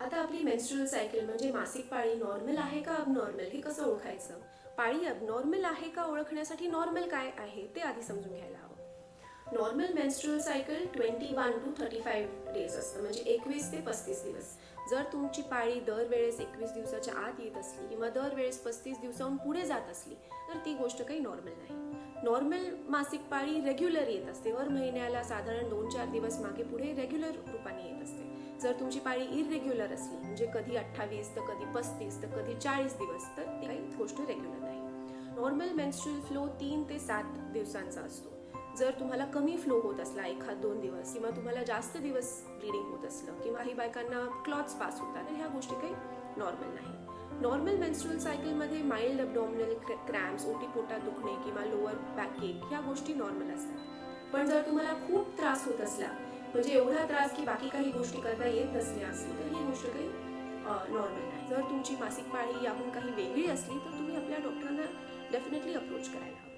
आता आपली menstrual cycle म्हणजे मासिक पाळी नॉर्मल आहे का अबनॉर्मल हे कसं ओळखायचं? पाळी अबनॉर्मल आहे का ओळखण्यासाठी नॉर्मल काय आहे ते आधी समजून घ्यायला हवं. Normal menstrual cycle twenty one to thirty five days असतं म्हणजे एकवीस ते पस्तीस दिवस. जर तुमची पाळी दरवेळेस एकवीस दिवसाच्या आत येत असली किंवा दरवेळेस पस्तीस दिवसाहून पुढे जात असली तर ती गोष्ट काही नॉर्मल नाही. नॉर्मल मासिक पाळी रेग्युलर येत असते. वर महिन्याला साधारण दोन चार दिवस मागे पुढे रेग्युलर रूपाने येत असते. जर तुमची पाळी इरेग्युलर असली म्हणजे कधी अठ्ठावीस तर कधी पस्तीस तर कधी चाळीस दिवस तर ती काही गोष्ट रेग्युलर नाही. नॉर्मल मेन्स्ट्रुअल फ्लो तीन ते सात दिवसांचा असतो. जर तुम्हाला कमी फ्लो होत असला एखाद दोन दिवस किंवा तुम्हाला जास्त दिवस ब्लिडिंग होत असलं किंवा काही बायकांना क्लॉथ्स पास होतात तर ह्या गोष्टी काही नॉर्मल नाही. नॉर्मल मेन्स्ट्रुअल सायकलमध्ये माइल्ड अबडॉमिनल क्रॅम्स ओटीपोटात दुखणे किंवा लोअर बॅक ह्या गोष्टी नॉर्मल असतात. पण जर तुम्हाला खूप त्रास होत असला म्हणजे एवढा त्रास की बाकी काही गोष्टी करता येत नसल्या असतील तर ही गोष्ट काही नॉर्मल नाही. जर तुमची मासिक पाळी याहून काही वेगळी असली तर तुम्ही आपल्या डॉक्टरांना डेफिनेटली अप्रोच करायला हवं.